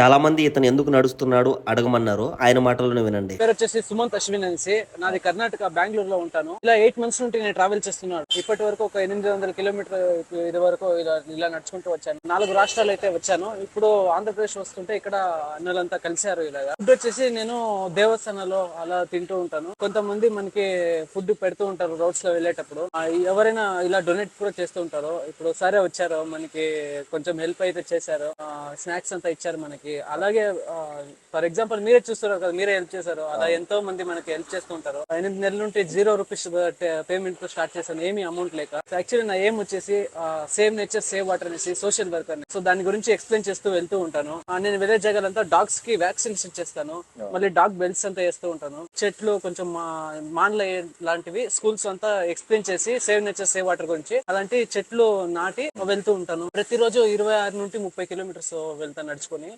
చాలా మంది ఇతను ఎందుకు నడుస్తున్నాడు అడగమన్నారు ఆయన మాటల్లోనే వినండి. పేరు వచ్చేసి సుమంత్ అశ్విన్ అనేసి నాది కర్ణాటక బెంగళూరు లో ఉంటాను. ఇలా ఎయిట్ మంత్స్ నుండి నేను ట్రావెల్ చేస్తున్నాను. ఇప్పటి వరకు ఒక ఎనిమిది వందల కిలోమీటర్ ఇది వరకు ఇలా ఇలా నడుచుకుంటూ వచ్చాను. నాలుగు రాష్ట్రాలు అయితే వచ్చాను. ఇప్పుడు ఆంధ్రప్రదేశ్ వస్తుంటే ఇక్కడ అన్నలంతా కలిశారు ఇలాగా. ఫుడ్ వచ్చేసి నేను దేవస్థానంలో అలా తింటూ ఉంటాను. కొంతమంది మనకి ఫుడ్ పెడుతూ ఉంటారు రోడ్స్లో వెళ్ళేటప్పుడు. ఎవరైనా ఇలా డొనేట్ కూడా చేస్తూ ఉంటారు. ఇప్పుడు సరే వచ్చారు. మనకి కొంచెం హెల్ప్ అయితే చేశారు. స్నాక్స్ అంతా ఇచ్చారు మనకి. అలాగే ఫర్ ఎగ్జాంపుల్ మీరే చూస్తున్నారు కదా మీరే హెల్ప్ చేశారు. అలా ఎంతో మంది మనకి హెల్ప్ చేస్తూ ఉంటారు. ఎనిమిది నెలల నుండి జీరో రూపీస్ పేమెంట్తో స్టార్ట్ చేశాను. ఏమీ అమౌంట్ లేక. యాక్చువల్లీ నా ఏం వచ్చేసి సేవ్ నేచర్ సేవ్ వాటర్ అనేసి సోషల్ వర్కర్ సో దాని గురించి ఎక్స్ప్లెయిన్ చేస్తూ వెళ్తూ ఉంటాను. నేను వెళ్ళే జాగాలంతా డాగ్స్కి వ్యాక్సిన్స్ ఇచ్చేస్తాను. మళ్ళీ డాగ్ బెల్ట్స్ అంతా వేస్తూ ఉంటాను. చెట్లు కొంచెం మాన్ల లాంటివి స్కూల్స్ అంతా ఎక్స్ప్లెయిన్ చేసి సేవ్ నేచర్ సేవ్ వాటర్ గురించి అలాంటి చెట్లు నాటి వెళ్తూ ఉంటాను. ప్రతిరోజు ఇరవై ఆరు నుండి ముప్పై కిలోమీటర్స్ వెళ్తాను నడుచుకొని.